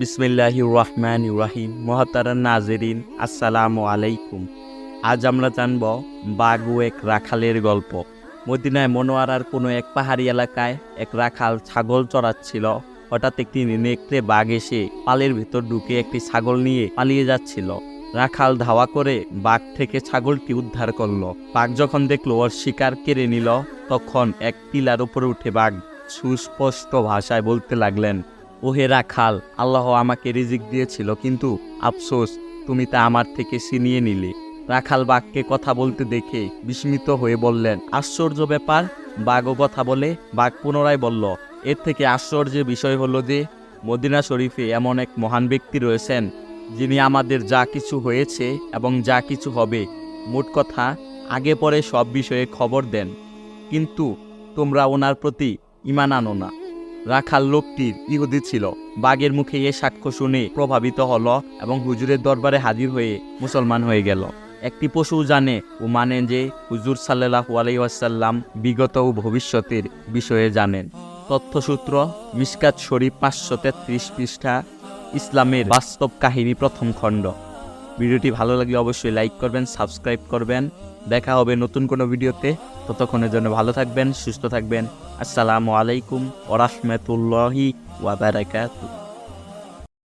বিসমিল্লাহ রহমান রাহিম। মহাতারান নাজেরিন, আসসালামু আলাইকুম। আজ আমরা জানব ও এক রাখালের গল্প। মদিনায় মনোয়ারার কোনো এক পাহাড়ি এলাকায় এক রাখাল ছাগল চড়াচ্ছিল। হঠাৎ একটি নেকড়ে বাঘ এসে পালের ভিতর ঢুকে একটি ছাগল নিয়ে পালিয়ে যাচ্ছিল। রাখাল ধাওয়া করে বাঘ থেকে ছাগলটি উদ্ধার করল। বাঘ যখন দেখল, ওর শিকার কেড়ে নিল, তখন এক টিলার উপরে উঠে বাঘ সুস্পষ্ট ভাষায় বলতে লাগলেন ওহে রাখাল, আল্লাহ আমাকে রিজিক দিয়েছিল, কিন্তু আফসোস, তুমি তা আমার থেকে ছিনিয়ে নিলে। রাখাল বাঘকে কথা বলতে দেখে বিস্মিত হয়ে বললেন, আশ্চর্য ব্যাপার, বাঘও কথা বলে, বাঘ পুনরায় বলল, এর থেকে আশ্চর্যের বিষয় হলো যে, মদিনা শরীফে এমন এক মহান ব্যক্তি রয়েছেন, যিনি আমাদের যা কিছু হয়েছে এবং যা কিছু হবে, মোট কথা, আগে পরে সব বিষয়ে খবর দেন। কিন্তু তোমরা ওনার প্রতি ইমান আনো না। রাখাল লোকটির ইহুদি ছিল। বাঘের মুখে এ সাক্ষ্য শুনে প্রভাবিত হলো এবং হুজুরের দরবারে হাজির হয়ে মুসলমান হয়ে গেল। একটি পশু জানে ও মানে যে হুজুর সাল্লাহ আলাইসাল্লাম বিগত ও ভবিষ্যতের বিষয়ে জানেন। তথ্যসূত্র মিসকাত শরীফ পাঁচশো তেত্রিশ পৃষ্ঠা, ইসলামের বাস্তব কাহিনী প্রথম খণ্ড। ভিডিওটি ভালো লাগলে অবশ্যই লাইক করবেন, সাবস্ক্রাইব করবেন। দেখা হবে নতুন কোনো ভিডিওতে। ততক্ষণের জন্য ভালো থাকবেন, সুস্থ থাকবেন। আসসালামু আলাইকুম ওরহমতুল্লাহি ওয়াবারাকাতুহ